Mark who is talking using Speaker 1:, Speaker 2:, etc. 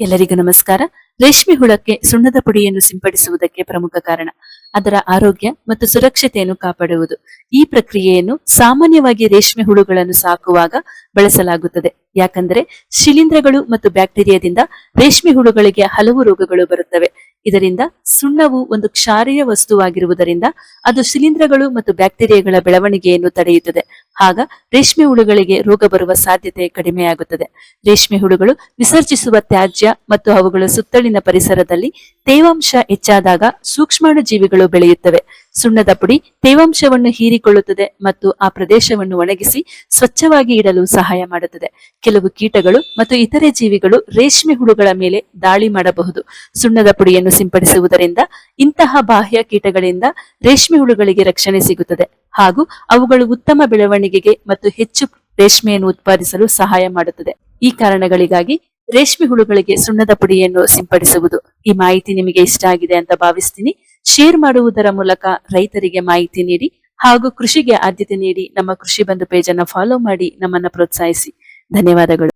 Speaker 1: ಎಲ್ಲರಿಗೂ ನಮಸ್ಕಾರ. ರೇಷ್ಮೆ ಹುಳಕ್ಕೆ ಸುಣ್ಣದ ಪುಡಿಯನ್ನು ಸಿಂಪಡಿಸುವುದಕ್ಕೆ ಪ್ರಮುಖ ಕಾರಣ ಅದರ ಆರೋಗ್ಯ ಮತ್ತು ಸುರಕ್ಷತೆಯನ್ನು ಕಾಪಾಡುವುದು. ಈ ಪ್ರಕ್ರಿಯೆಯನ್ನು ಸಾಮಾನ್ಯವಾಗಿ ರೇಷ್ಮೆ ಹುಳುಗಳನ್ನು ಸಾಕುವಾಗ ಬಳಸಲಾಗುತ್ತದೆ. ಯಾಕಂದರೆ ಶಿಲೀಂಧ್ರಗಳು ಮತ್ತು ಬ್ಯಾಕ್ಟೀರಿಯಾದಿಂದ ರೇಷ್ಮೆ ಹುಳುಗಳಿಗೆ ಹಲವು ರೋಗಗಳು ಬರುತ್ತವೆ. ಇದರಿಂದ ಸುಣ್ಣವು ಒಂದು ಕ್ಷಾರೀಯ ವಸ್ತುವಾಗಿರುವುದರಿಂದ ಅದು ಶಿಲೀಂಧ್ರಗಳು ಮತ್ತು ಬ್ಯಾಕ್ಟೀರಿಯಾಗಳ ಬೆಳವಣಿಗೆಯನ್ನು ತಡೆಯುತ್ತದೆ. ಆಗ ರೇಷ್ಮೆ ಹುಳುಗಳಿಗೆ ರೋಗ ಬರುವ ಸಾಧ್ಯತೆ ಕಡಿಮೆಯಾಗುತ್ತದೆ. ರೇಷ್ಮೆ ಹುಳುಗಳು ವಿಸರ್ಜಿಸುವ ತ್ಯಾಜ್ಯ ಮತ್ತು ಅವುಗಳ ಸುತ್ತಲಿನ ಪರಿಸರದಲ್ಲಿ ತೇವಾಂಶ ಹೆಚ್ಚಾದಾಗ ಸೂಕ್ಷ್ಮಾಣು ಜೀವಿಗಳು ಬೆಳೆಯುತ್ತವೆ. ಸುಣ್ಣದ ಪುಡಿ ತೇವಾಂಶವನ್ನು ಹೀರಿಕೊಳ್ಳುತ್ತದೆ ಮತ್ತು ಆ ಪ್ರದೇಶವನ್ನು ಒಣಗಿಸಿ ಸ್ವಚ್ಛವಾಗಿ ಇಡಲು ಸಹಾಯ ಮಾಡುತ್ತದೆ. ಕೆಲವು ಕೀಟಗಳು ಮತ್ತು ಇತರೆ ಜೀವಿಗಳು ರೇಷ್ಮೆ ಹುಳುಗಳ ಮೇಲೆ ದಾಳಿ ಮಾಡಬಹುದು. ಸುಣ್ಣದ ಪುಡಿಯನ್ನು ಸಿಂಪಡಿಸುವುದರಿಂದ ಇಂತಹ ಬಾಹ್ಯ ಕೀಟಗಳಿಂದ ರೇಷ್ಮೆ ಹುಳುಗಳಿಗೆ ರಕ್ಷಣೆ ಸಿಗುತ್ತದೆ ಹಾಗೂ ಅವುಗಳು ಉತ್ತಮ ಬೆಳವಣಿಗೆಗೆ ಮತ್ತು ಹೆಚ್ಚು ರೇಷ್ಮೆಯನ್ನು ಉತ್ಪಾದಿಸಲು ಸಹಾಯ ಮಾಡುತ್ತದೆ. ಈ ಕಾರಣಗಳಿಗಾಗಿ ರೇಷ್ಮೆ ಹುಳುಗಳಿಗೆ ಸುಣ್ಣದ ಪುಡಿಯನ್ನು ಸಿಂಪಡಿಸುವುದು. ಈ ಮಾಹಿತಿ ನಿಮಗೆ ಇಷ್ಟ ಆಗಿದೆ ಅಂತ ಭಾವಿಸ್ತೀನಿ. ಶೇರ್ ಮಾಡುವುದರ ಮೂಲಕ ರೈತರಿಗೆ ಮಾಹಿತಿ ನೀಡಿ ಹಾಗೂ ಕೃಷಿಗೆ ಆದ್ಯತೆ ನೀಡಿ ನಮ್ಮ ಕೃಷಿ ಬಂಧು ಪೇಜ್ ಅನ್ನು ಫಾಲೋ ಮಾಡಿ ನಮ್ಮನ್ನ ಪ್ರೋತ್ಸಾಹಿಸಿ. ಧನ್ಯವಾದಗಳು.